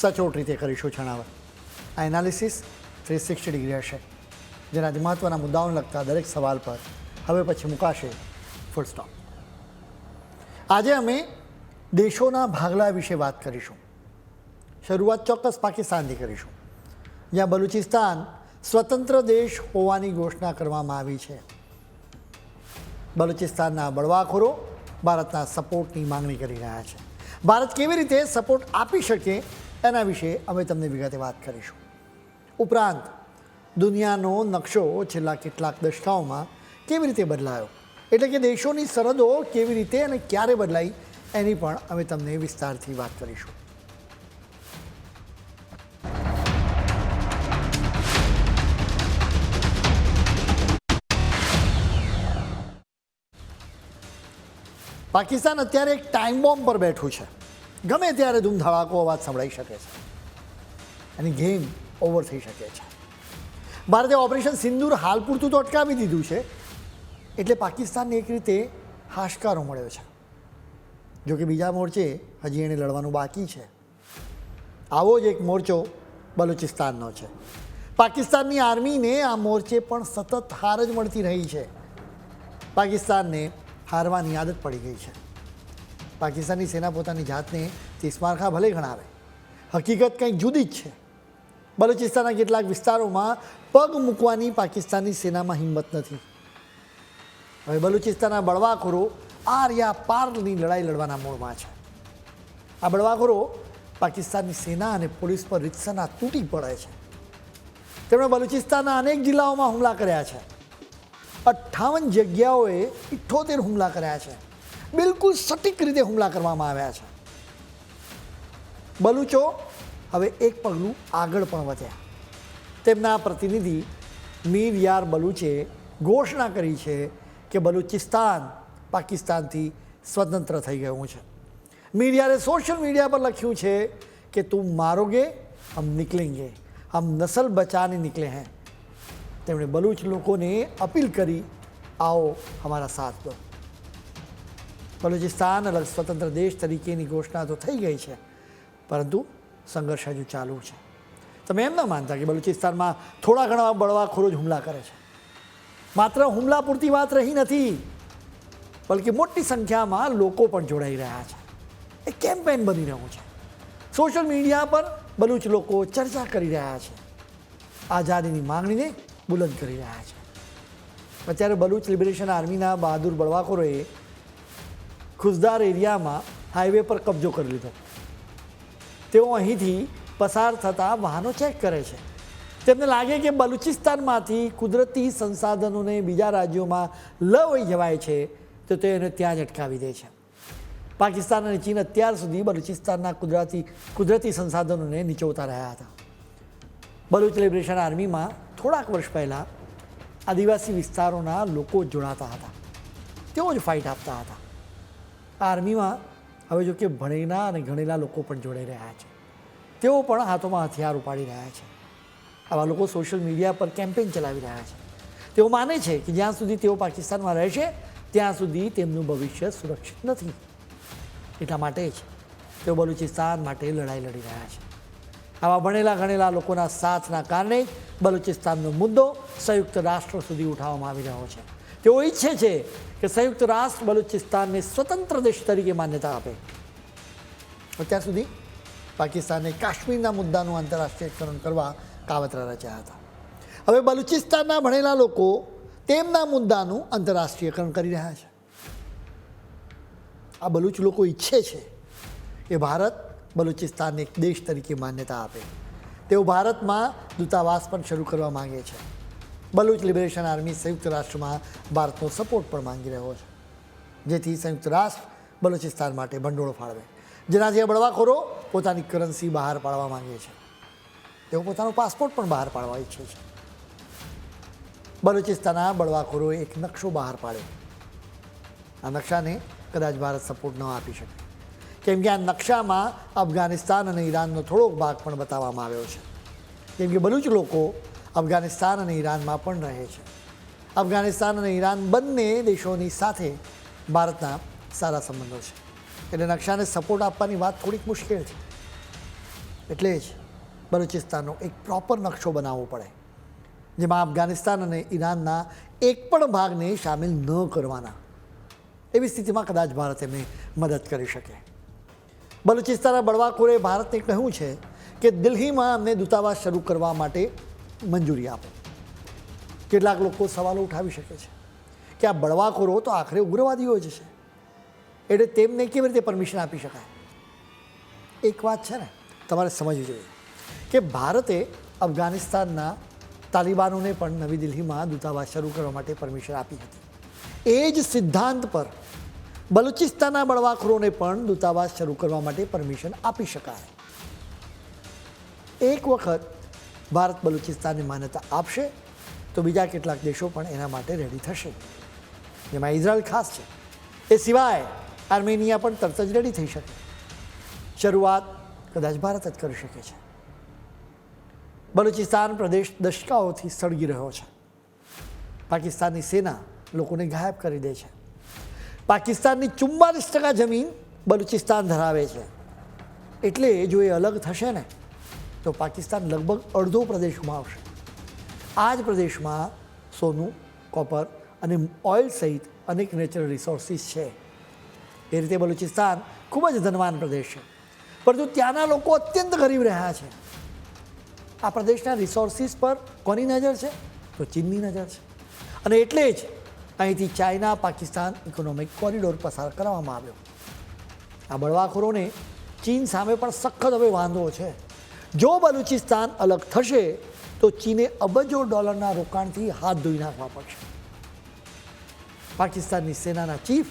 સચોટ રીતે કરીશું જણાવટ આ એનાલિસિસ થ્રી સિક્સટી ડિગ્રી હશે. જેનાથી મહત્ત્વના મુદ્દાઓને લગતા દરેક સવાલ પર હવે પછી મુકાશે ફૂલ સ્ટોપ આજે અમે દેશોના ભાગલા વિશે વાત કરીશું. શરૂઆત ચોક્કસ પાકિસ્તાનથી કરીશું. જ્યાં બલુચિસ્તાન સ્વતંત્ર દેશ હોવાની ઘોષણા કરવામાં આવી છે. બલુચિસ્તાનના બળવાખોરો ભારતના સપોર્ટની માંગણી કરી રહ્યા છે. ભારત કેવી રીતે સપોર્ટ આપી શકે એના વિશે અમે તમને વિગતે વાત કરીશું. ઉપરાંત, દુનિયાનો નકશો છેલ્લા કેટલાક દશકાઓમાં કેવી રીતે બદલાયો? એટલે કે દેશોની સરહદો કેવી રીતે અને ક્યારે બદલાઈ, એની પણ અમે તમને વિસ્તારથી વાત કરીશું. પાકિસ્તાન અત્યારે એક ટાઈમ બોમ્બ પર બેઠું છે. ગમે ત્યારે ધૂમધડાકો અવાજ સંભળાઈ શકે છે. અને ગેમ ઓવર થઈ શકે છે. ભારતે ઓપરેશન સિંદૂર હાલ પૂરતું તો અટકાવી દીધું છે, એટલે પાકિસ્તાનને એક રીતે હાશકારો મળ્યો છે. જો કે બીજા મોરચે હજી એણે લડવાનું બાકી છે. આવો જ એક મોરચો બલુચિસ્તાનનો છે. પાકિસ્તાનની આર્મીને આ મોરચે પણ સતત હાર જ મળતી રહી છે. પાકિસ્તાનને હારવાની આદત પડી ગઈ છે. પાકિસ્તાની સેના પોતાની જાતને તિસ્મારખા ભલે ગણાવે. હકીકત કંઈક જુદી જ છે. બલુચિસ્તાનના કેટલાક વિસ્તારોમાં પગ મૂકવાની પાકિસ્તાનની સેનામાં હિંમત નથી. હવે બલુચિસ્તાનના બળવાખોરો આર્યા પારની લડાઈ લડવાના મૂળમાં છે. આ બળવાખોરો પાકિસ્તાનની સેના અને પોલીસ પર રીતસરના તૂટી પડે છે. તેમણે બલુચિસ્તાનના અનેક જિલ્લાઓમાં હુમલા કર્યા છે. અઠ્ઠાવન જગ્યાઓએ ઇઠ્ઠોતેર હુમલા કર્યા છે. બિલકુલ સટીક રીતે હુમલા કરવામાં આવ્યા છે. બલુચો હવે એક પગલું આગળ પણ વધ્યા. તેમના પ્રતિનિધિ મીર યાર બલુચે ઘોષણા કરી છે કે બલુચિસ્તાન પાકિસ્તાનથી સ્વતંત્ર થઈ ગયું છે. મીર યારે સોશિયલ મીડિયા પર લખ્યું છે કે, તું મારોગે, હમ નિકલેંગે હમ નસલ બચાને નિકલે हैं તેમણે બલુચ લોકોને અપીલ કરી, આવો અમારા સાથ દો. બલુચિસ્તાન અલગ સ્વતંત્ર દેશ તરીકેની ઘોષણા તો થઈ ગઈ છે, પરંતુ સંઘર્ષ હજુ ચાલુ છે. તમે એમ ન માનતા કે બલુચિસ્તાનમાં થોડા ઘણા બળવાખોરો જ હુમલા કરે છે? માત્ર હુમલા પૂરતી વાત રહી નથી, બલકે મોટી સંખ્યામાં લોકો પણ જોડાઈ રહ્યા છે. એ કેમ્પેન બની રહ્યું છે. સોશિયલ મીડિયા પર બલુચ લોકો ચર્ચા કરી રહ્યા છે. આઝાદીની માંગણીને બુલંદ કરી રહ્યા છે. અત્યારે બલુચ લિબરેશન આર્મીના બહાદુર બળવાખોરોએ ખુશદાર એરિયામાં હાઈવે પર કબજો કરી લીધો. તેઓ અહીંથી પસાર થતા વાહનો ચેક કરે છે. તેમને લાગે કે બલુચિસ્તાનમાંથી કુદરતી સંસાધનોને બીજા રાજ્યોમાં લઈ જવાય છે, તો તે એને ત્યાં જ અટકાવી દે છે. પાકિસ્તાન અને ચીન અત્યાર સુધી બલુચિસ્તાનના કુદરતી કુદરતી સંસાધનોને નીચોવતા રહ્યા હતા. બલુચ લિબરેશન આર્મીમાં થોડાક વર્ષ પહેલાં આદિવાસી વિસ્તારોના લોકો જોડાતા હતા. તેઓ જ ફાઇટ આપતા હતા. આર્મીમાં હવે જો કે ભણેલા અને ગણેલા લોકો પણ જોડાઈ રહ્યા છે. તેઓ પણ હાથોમાં હથિયાર ઉપાડી રહ્યા છે. આવા લોકો સોશિયલ મીડિયા પર કેમ્પેન ચલાવી રહ્યા છે. તેઓ માને છે કે જ્યાં સુધી તેઓ પાકિસ્તાનમાં રહેશે, ત્યાં સુધી તેમનું ભવિષ્ય સુરક્ષિત નથી. એટલા માટે જ તેઓ બલુચિસ્તાન માટે લડાઈ લડી રહ્યા છે. આવા ભણેલા ગણેલા લોકોના સાથના કારણે જ બલુચિસ્તાનનો મુદ્દો સંયુક્ત રાષ્ટ્ર સુધી ઉઠાવવામાં આવી રહ્યો છે. તેઓ ઈચ્છે છે કે સંયુક્ત રાષ્ટ્ર બલુચિસ્તાનને સ્વતંત્ર દેશ તરીકે માન્યતા આપે. અત્યાર સુધી પાકિસ્તાને કાશ્મીરના મુદ્દાનું આંતરરાષ્ટ્રીયકરણ કરવા કાવતરા રચ્યા હતા. હવે બલુચિસ્તાનના ભણેલા લોકો તેમના મુદ્દાનું આંતરરાષ્ટ્રીયકરણ કરી રહ્યા છે. આ બલુચ લોકો ઈચ્છે છે કે ભારત બલુચિસ્તાનને એક દેશ તરીકે માન્યતા આપે. તેઓ ભારતમાં દૂતાવાસ પણ શરૂ કરવા માંગે છે. બલુચ લિબરેશન આર્મી સંયુક્ત રાષ્ટ્રમાં ભારતનો સપોર્ટ પણ માંગી રહ્યો છે. જેથી સંયુક્ત રાષ્ટ્ર બલુચિસ્તાન માટે ભંડોળ ફાળવે. જેનાથી આ બળવાખોરો પોતાની કરન્સી બહાર પાડવા માંગે છે. તેઓ પોતાનો પાસપોર્ટ પણ બહાર પાડવા ઈચ્છે છે. બલુચિસ્તાનના બળવાખોરોએ એક નકશો બહાર પાડ્યો. આ નકશાને કદાચ ભારત સપોર્ટ ન આપી શકે. કેમ કે આ નકશામાં અફઘાનિસ્તાન અને ઈરાનનો થોડોક ભાગ પણ બતાવવામાં આવ્યો છે. કેમ કે બલુચ લોકો અફઘાનિસ્તાન અને ઈરાનમાં પણ રહે છે. અફઘાનિસ્તાન અને ઈરાન બંને દેશોની સાથે ભારતના સારા સંબંધો છે. એટલે નકશાને સપોર્ટ આપવાની વાત થોડીક મુશ્કેલ છે. એટલે જ બલુચિસ્તાનનો એક પ્રોપર નકશો બનાવવો પડે, જેમાં અફઘાનિસ્તાન અને ઈરાનના એક પણ ભાગને સામેલ ન કરવાના. એવી સ્થિતિમાં કદાચ ભારત એમને મદદ કરી શકે. બલુચિસ્તાનના બળવાખોરે ભારતને કહ્યું છે કે દિલ્હીમાં અમને દૂતાવાસ શરૂ કરવા માટે મંજૂરી આપો. કેટલાક લોકો સવાલો ઉઠાવી શકે છે કે આ બળવાખોરો તો આખરે ઉગ્રવાદીઓ જ છે. એટલે તેમને કેવી રીતે પરમિશન આપી શકાય? એક વાત છે ને, તમારે સમજવી જોઈએ કે ભારતે અફઘાનિસ્તાનના તાલિબાનોને પણ નવી દિલ્હીમાં દૂતાવાસ શરૂ કરવા માટે પરમિશન આપી હતી. એ જ સિદ્ધાંત પર બલુચિસ્તાનના બળવાખોરોને પણ દૂતાવાસ શરૂ કરવા માટે પરમિશન આપી શકાય. એક વખત ભારત બલુચિસ્તાનને માન્યતા આપશે તો બીજા કેટલાક દેશો પણ એના માટે રેડી થશે. જેમાં ઇઝરાયલ ખાસ છે. એ સિવાય આર્મેનિયા પણ તરત જ રેડી થઈ શકે. શરૂઆત કદાચ ભારત જ કરી શકે છે. બલુચિસ્તાન પ્રદેશ દશકાઓથી સળગી રહ્યો છે. પાકિસ્તાનની સેના લોકોને ગાયબ કરી દે છે. પાકિસ્તાનની ચુમ્માલીસ ટકા જમીન બલુચિસ્તાન ધરાવે છે. એટલે જો એ અલગ થશે ને તો પાકિસ્તાન લગભગ અડધો પ્રદેશ ગુમાવશે આ જ પ્રદેશમાં સોનું, કોપર અને ઓઇલ સહિત અનેક નેચરલ રિસોર્સિસ છે. એ રીતે બલુચિસ્તાન ખૂબ જ ધનવાન પ્રદેશ છે. પરંતુ ત્યાંના લોકો અત્યંત ગરીબ રહ્યા છે. આ પ્રદેશના રિસોર્સિસ પર કોની નજર છે? તો ચીનની નજર છે. અને એટલે જ અહીંથી ચાઇના, પાકિસ્તાન ઇકોનોમિક કોરિડોર પસાર કરવામાં આવ્યો. આ બળવાખોરોને ચીન સામે પણ સખત હવે વાંધો છે. જો બલુચિસ્તાન અલગ થશે, તો ચીને અબજો ડોલરના રોકાણથી હાથ ધોઈ નાખવા પડશે. પાકિસ્તાનની સેનાના ચીફ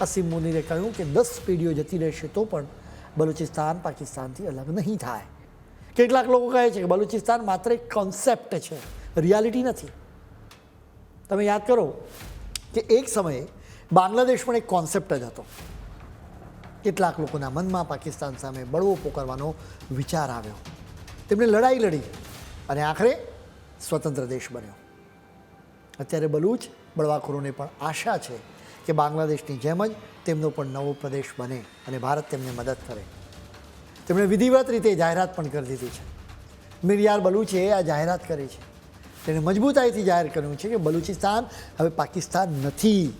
અસીમ મુનીરે કહ્યું કે દસ પેઢીઓ જતી રહેશે તો પણ બલુચિસ્તાન પાકિસ્તાનથી અલગ નહીં થાય. કેટલાક લોકો કહે છે કે બલુચિસ્તાન માત્ર એક કોન્સેપ્ટ છે રિયાલિટી નથી. તમે યાદ કરો કે એક સમયે બાંગ્લાદેશ પણ એક કોન્સેપ્ટ જ હતો. કેટલાક લોકોના મનમાં પાકિસ્તાન સામે બળવો પોકારવાનો વિચાર આવ્યો. તેમણે લડાઈ લડી અને આખરે સ્વતંત્ર દેશ બન્યો. અત્યારે બલુચ બળવાખોરોને પણ આશા છે કે બાંગ્લાદેશની જેમ જ તેમનો પણ નવો પ્રદેશ બને અને ભારત તેમને મદદ કરે. તેમણે વિધિવત રીતે જાહેરાત પણ કરી દીધી છે. મિરિયાર બલુચે આ જાહેરાત કરી છે. તેણે મજબૂતાઈથી જાહેર કર્યું છે કે બલુચિસ્તાન હવે પાકિસ્તાન નથી.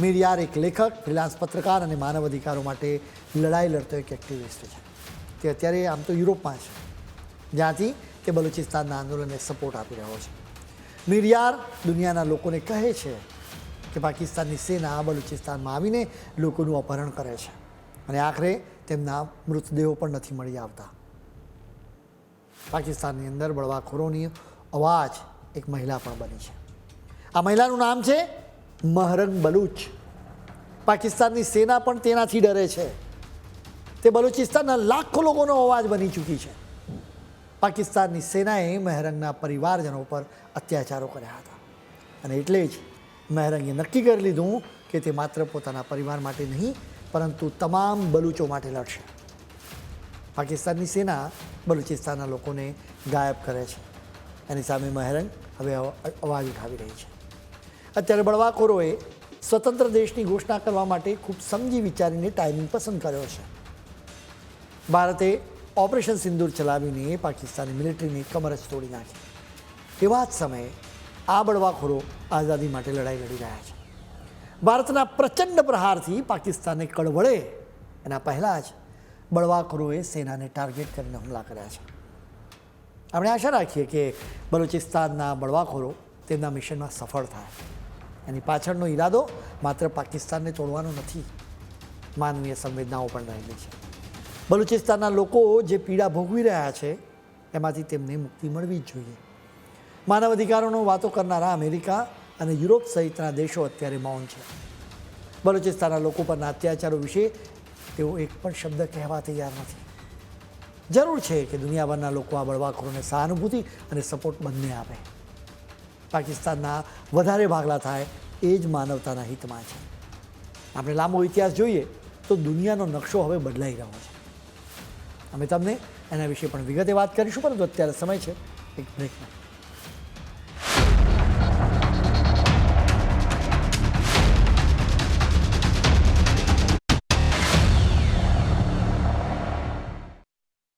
મિરિયાર એક લેખક ફ્રીલાન્સ પત્રકાર અને માનવ અધિકારો માટે લડાઈ લડતો એક એક્ટિવિસ્ટ છે. તે અત્યારે આમ તો યુરોપમાં છે. જ્યાંથી તે બલુચિસ્તાનના આંદોલનને સપોર્ટ આપી રહ્યો છે. મિરિયાર દુનિયાના લોકોને કહે છે કે પાકિસ્તાનની સેના બલુચિસ્તાનમાં આવીને લોકોનું અપહરણ કરે છે અને આખરે તેમના મૃતદેહો પણ નથી મળી આવતા. પાકિસ્તાનની અંદર બળવાખોરોની અવાજ એક મહિલા પણ બની છે. આ મહિલાનું નામ છે મહરંગ બલુચ. પાકિસ્તાનની સેના પણ તેનાથી ડરે છે. તે બલુચિસ્તાનના લાખો લોકોનો અવાજ બની ચૂકી છે. પાકિસ્તાનની સેનાએ મહેરંગના પરિવારજનો પર અત્યાચારો કર્યા હતા. અને એટલે જ મહેરંગે નક્કી કરી લીધું કે તે માત્ર પોતાના પરિવાર માટે નહીં, પરંતુ તમામ બલુચો માટે લડશે. પાકિસ્તાનની સેના બલુચિસ્તાનના લોકોને ગાયબ કરે છે. એની સામે મહેરંગ હવે અવાજ ઉઠાવી રહી છે. અત્યારે બળવાખોરોએ સ્વતંત્ર દેશની ઘોષણા કરવા માટે ખૂબ સમજી વિચારીને ટાઈમિંગ પસંદ કર્યો છે. ભારતે ઓપરેશન સિંદૂર ચલાવીને પાકિસ્તાની મિલિટરીની કમર જ તોડી નાખી. એવા જ સમયે આ બળવાખોરો આઝાદી માટે લડાઈ લડી રહ્યા છે. ભારતના પ્રચંડ પ્રહારથી પાકિસ્તાનને કળવળે એના પહેલાં જ બળવાખોરોએ સેનાને ટાર્ગેટ કરીને હુમલા કર્યા છે. આપણે આશા રાખીએ કે બલુચિસ્તાનના બળવાખોરો તેમના મિશનમાં સફળ થાય. એની પાછળનો ઈરાદો માત્ર પાકિસ્તાનને તોડવાનો નથી. માનવીય સંવેદનાઓ પણ રહેલી છે. બલુચિસ્તાનના લોકો જે પીડા ભોગવી રહ્યા છે, એમાંથી તેમને મુક્તિ મળવી જ જોઈએ. માનવ અધિકારોનો વાતો કરનારા અમેરિકા અને યુરોપ સહિતના દેશો અત્યારે મૌન છે. બલુચિસ્તાનના લોકો પરના અત્યાચારો વિશે તેઓ એક પણ શબ્દ કહેવા તૈયાર નથી. જરૂર છે કે દુનિયાભરના લોકો આ બળવાખોરોને સહાનુભૂતિ અને સપોર્ટ બંને આપે. પાકિસ્તાનના વધારે ભાગલા થાય એ જ માનવતાના હિતમાં છે. આપણે લાંબો ઇતિહાસ જોઈએ તો દુનિયાનો નકશો હવે બદલાઈ રહ્યો છે. અમે તમને એના વિશે પણ વિગતે વાત કરીશું, પરંતુ અત્યારે સમય છે. એક બ્રેકનો